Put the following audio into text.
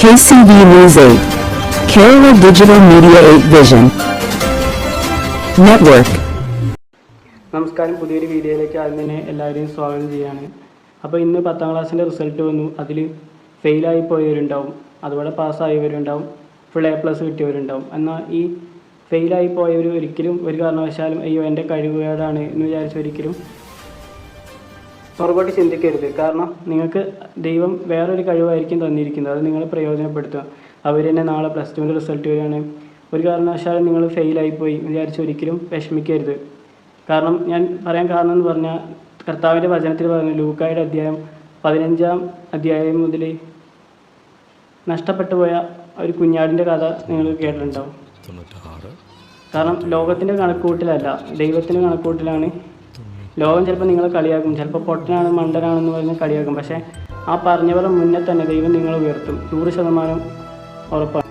KCV News 8. Kerala Digital Media 8 Vision. Network. നമസ്കാരം പുതിയൊരു വീഡിയോയിലേക്ക് ആദ്യം തന്നെ എല്ലാവരെയും സ്വാഗതം ചെയ്യാണ് അപ്പോൾ ഇന്ന് പത്താം ക്ലാസ്സിന്റെ റിസൾട്ട് വന്നു അതിൽ ഫെയിലായി പോയവരുണ്ടാവും അതുപോലെ പാസ്സായവരുണ്ടാവും ഫുൾ എ പ്ലസ് കിട്ടിയവരുണ്ടാവും എന്നാൽ ഈ ഫെയിലായി പോയവർ ഒരിക്കലും ഒരു കാരണവശാലും അയ്യോ എന്റെ കഴിവുകേടാണ് എന്ന് വിചാരിച്ച് ഒരിക്കലും പുറകോട്ട് ചിന്തിക്കരുത്. കാരണം നിങ്ങൾക്ക് ദൈവം വേറൊരു കഴിവായിരിക്കും തന്നിരിക്കുന്നത്. അത് നിങ്ങൾ പ്രയോജനപ്പെടുത്തുക. അവർ തന്നെ നാളെ പ്ലസ് ടുവിന്റെ റിസൾട്ട് വരികയാണ്. ഒരു കാരണവശാലും നിങ്ങൾ ഫെയിലായിപ്പോയി വിചാരിച്ച് ഒരിക്കലും വിഷമിക്കരുത്. കാരണം ഞാൻ പറയാൻ കാരണം എന്ന് പറഞ്ഞാൽ കർത്താവിന്റെ വചനത്തിൽ പറഞ്ഞു ലൂക്കായുടെ അധ്യായം പതിനഞ്ചാം അധ്യായം മുതൽ നഷ്ടപ്പെട്ടു പോയ ഒരു കുഞ്ഞാടിന്റെ കഥ നിങ്ങൾ കേട്ടിട്ടുണ്ടാവും. കാരണം ലോകത്തിന്റെ കണക്കൂട്ടിലല്ല ദൈവത്തിന്റെ കണക്കുകൂട്ടിലാണ് ലോകം ചിലപ്പോൾ നിങ്ങളെ കളിയാക്കും. ചിലപ്പോൾ പൊട്ടനാണ് മണ്ടനാണെന്ന് പറഞ്ഞ് കളിയാക്കും. പക്ഷേ ആ പറഞ്ഞവരെ മുന്നേ തന്നെ ദൈവം നിങ്ങളെ ഉയർത്തും. നൂറ് ശതമാനം ഉറപ്പാണ്.